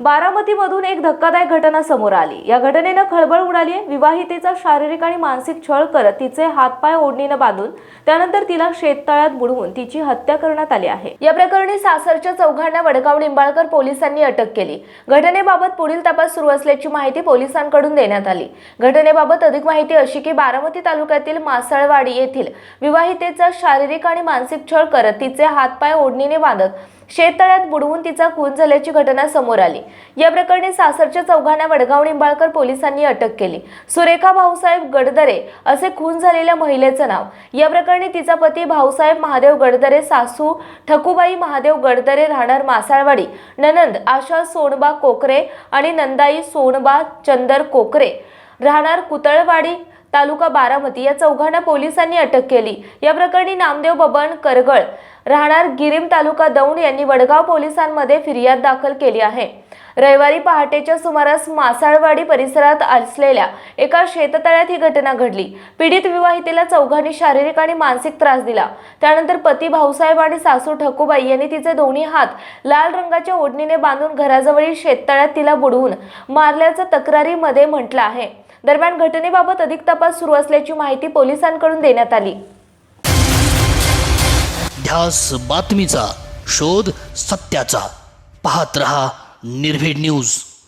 बारामतीमधून एक धक्कादायक घटना समोर आली. या घटनेनं खळबळ उडाली आहे. विवाहितेचा शारीरिक आणि मानसिक छळ करत तिचे हातपाय ओढणीनं बांधून त्यानंतर तिला शेततळ्यात बुडवून तिची हत्या करण्यात आली आहे. या प्रकरणी सासरच्या चौघांना वडगाव निंबाळकर पोलिसांनी अटक केली. घटनेबाबत पुढील तपास सुरू असल्याची माहिती पोलिसांकडून देण्यात आली. घटनेबाबत अधिक माहिती अशी की बारामती तालुक्यातील मासळवाडी येथील विवाहितेचा शारीरिक आणि मानसिक छळ करत तिचे हातपाय ओढणीने बांधत शेततळ्यात बुडवून तिचा खून झाल्याची घटना समोर आली. या प्रकरणी सासरच्या चौघांना वडगाव निंबाळकर पोलिसांनी अटक केली. सुरेखा भाऊसाहेब गडदरे असे खून झालेल्या महिलेचं नाव. या प्रकरणी तिचा पती भाऊसाहेब महादेव गडदरे सासू ठकूबाई महादेव गडदरे राहणार मासाळवाडी ननंद आशा सोनबा कोकरे आणि नंदाई सोनबा चंदर कोकरे. राहणार कुतळवाडी तालुका बारामती या चौघांना पोलिसांनी अटक केली. या प्रकरणी नामदेव बबन करगळ राहणार गिरीम तालुका दौंड यांनी वडगाव पोलिसांमध्ये फिर्याद दाखल केली आहे. रविवारी पहाटेच्या सुमारास मासाळवाडी परिसरात असलेल्या एका शेततळ्यात ही घटना घडली. पीडित विवाहितेला चौघांनी शारीरिक आणि मानसिक त्रास दिला. त्यानंतर पती भाऊसाहेब आणि सासू ठकूबाई यांनी तिचे दोन्ही हात लाल रंगाच्या ओढणीने बांधून घराजवळील शेततळ्यात तिला बुडवून मारल्याचं तक्रारीमध्ये म्हटलं आहे. दरम्यान घटनेबाबत अधिक तपास सुरू असल्याची माहिती पोलिसांकडून देण्यात आली. ध्यास बातमीचा शोध सत्याचा. पाहत रहा निर्भीड न्यूज.